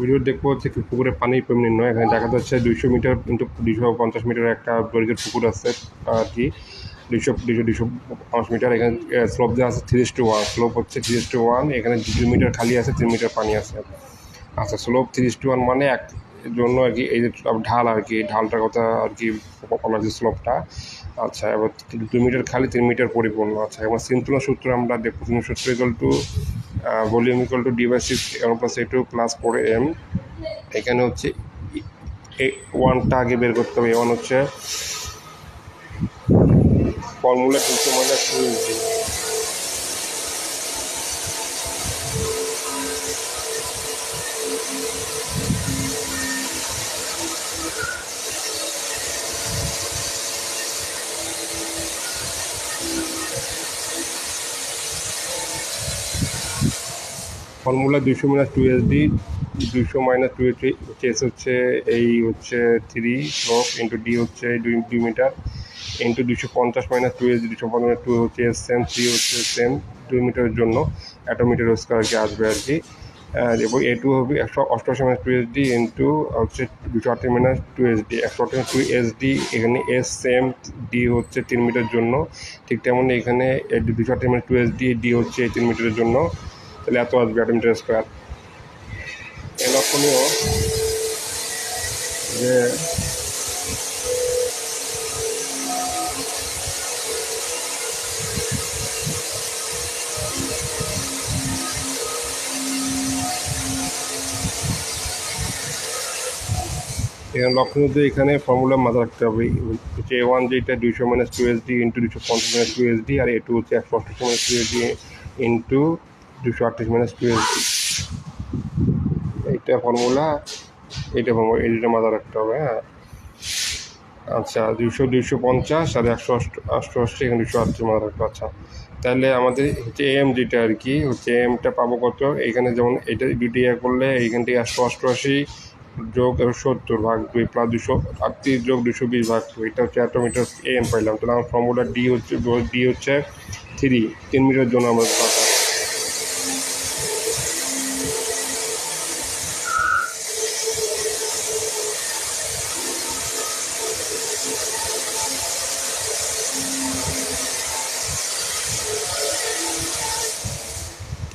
Video দেখব হচ্ছে পুকুরে পানির পরিমাণ নির্ণয় এখানে দেখা যাচ্ছে দুইশো মিটার কিন্তু দুইশো পঞ্চাশ মিটার একটা দৈর্ঘ্যের পুকুর আছে, আর কি। দুইশো দুইশো দুইশো পাঁচ মিটার এখানে স্লোপ দেওয়া আছে থ্রি টু ওয়ান স্লোপ হচ্ছে থ্রি টু ওয়ান এখানে দুই মিটার খালি আছে, তিন মিটার পানি আছে। আচ্ছা স্লোপ থ্রি টু ওয়ান মানে এক জন্য আর কি এই যে ঢাল আর কি ঢালটার কথা আর কি বলা যে স্লোপটা আচ্ছা এবার দু মিটার খালি, তিন মিটার পরিপূর্ণ। আচ্ছা এবার সিন্তুলা সূত্র আমরা দেখব। সূত্র equal to volume equal to D by six plus A two plus four M এখানে হচ্ছে এ ওয়ানটা আগে বের করতে হবে। ওয়ান হচ্ছে formula two minus two formula দুশো মাইনাস টু এস ডি দুশো মাইনাস টু এস হচ্ছে এই হচ্ছে থ্রি স্লোপ ইন্টু ডি হচ্ছে দুই দুই মিটার ইন্টু দুশো পঞ্চাশ মাইনাস টু এস দুশো পঞ্চাশ টু হচ্ছে এস সেম থ্রি হচ্ছে সেম দুই মিটারের জন্য এত মিটার স্কোয়ার কি আসবে আর কি। এবং এ টু হবে একশো অষ্টআশি minus two S D into হচ্ছে দুশো আটটি মাইনাস টু এস ডি একশো আটটি টু এস ডি এখানে এস সেম ডি হচ্ছে তিন মিটার জন্য, ঠিক তেমনি এখানে দুশো আটটি minus two S D D হচ্ছে তিন মিটারের জন্য। তাহলে এত আসবে মিটার স্কোয়ার এ লক্ষণীয় যে এখানে লক্ষণীয় যে এখানে ফর্মুলা মাথা রাখতে হবে। হচ্ছে এ ওয়ান যেটা দুইশো minus two S D into দুশো পঞ্চাশ মাইনাস টু এস ডি আর এ টু হচ্ছে একশো আটত্রিশ minus two S D into দুশো আটত্রিশ মাইনাস টু এস ডি এইটা ফর্মুলা এইটা ফর্মুলা এই মাথা রাখতে হবে হ্যাঁ। আচ্ছা দুশো দুশো পঞ্চাশ আর একশো অষ্ট অষ্টআশি, এখানে দুশো আটত্রিশ মাথা রাখতে। আচ্ছা। তাহলে আমাদের হচ্ছে এম যেটা আর কি, হচ্ছে এমটা পাবো কত? এখানে যেমন এটা দুটি ইয়ে করলে এইখান থেকে একশো অষ্টআশি যোগ সত্তর ভাগ দুই প্লাস দুশো আটত্রিশ যোগ দুশো বিশ ভাগ দুই, এটা হচ্ছে এত মিটার এম পাইলাম। তাহলে আমার ফর্মুলা ডি হচ্ছে ডি হচ্ছে থ্রি তিন মিটার জন্য আমরা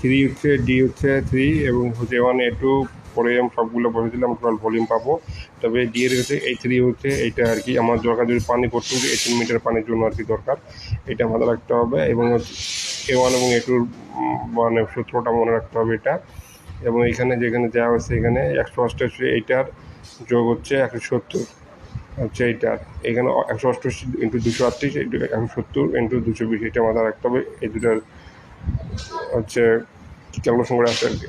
থ্রি হচ্ছে ডি হচ্ছে থ্রি এবং হচ্ছে ওয়ান এ টু পরে আমি সবগুলো বসে দিলাম টোটাল ভলিউম পাবো। তবে ডি এর হচ্ছে এই থ্রি হচ্ছে, এইটা আর কি আমার দরকার যদি পানি করতে হবে এইটিন মিটার পানির জন্য আর কি দরকার, এটা মাথায় রাখতে হবে। এবং হচ্ছে এ ওয়ান এবং এ টুর মানে সূত্রটা মনে রাখতে হবে এটা। এবং এখানে যেখানে দেওয়া হয়েছে এখানে একশো অষ্টাশি এইটার যোগ হচ্ছে একশো সত্তর, হচ্ছে এইটার এখানে একশো অষ্টাশি ইন্টু দুশো আটত্রিশ একশো সত্তর ইন্টু দুশো বিশ এটা মাথায় রাখতে হবে। এই দুটার হচ্ছে ক্যালকুলেশন করে আসছে আর কি।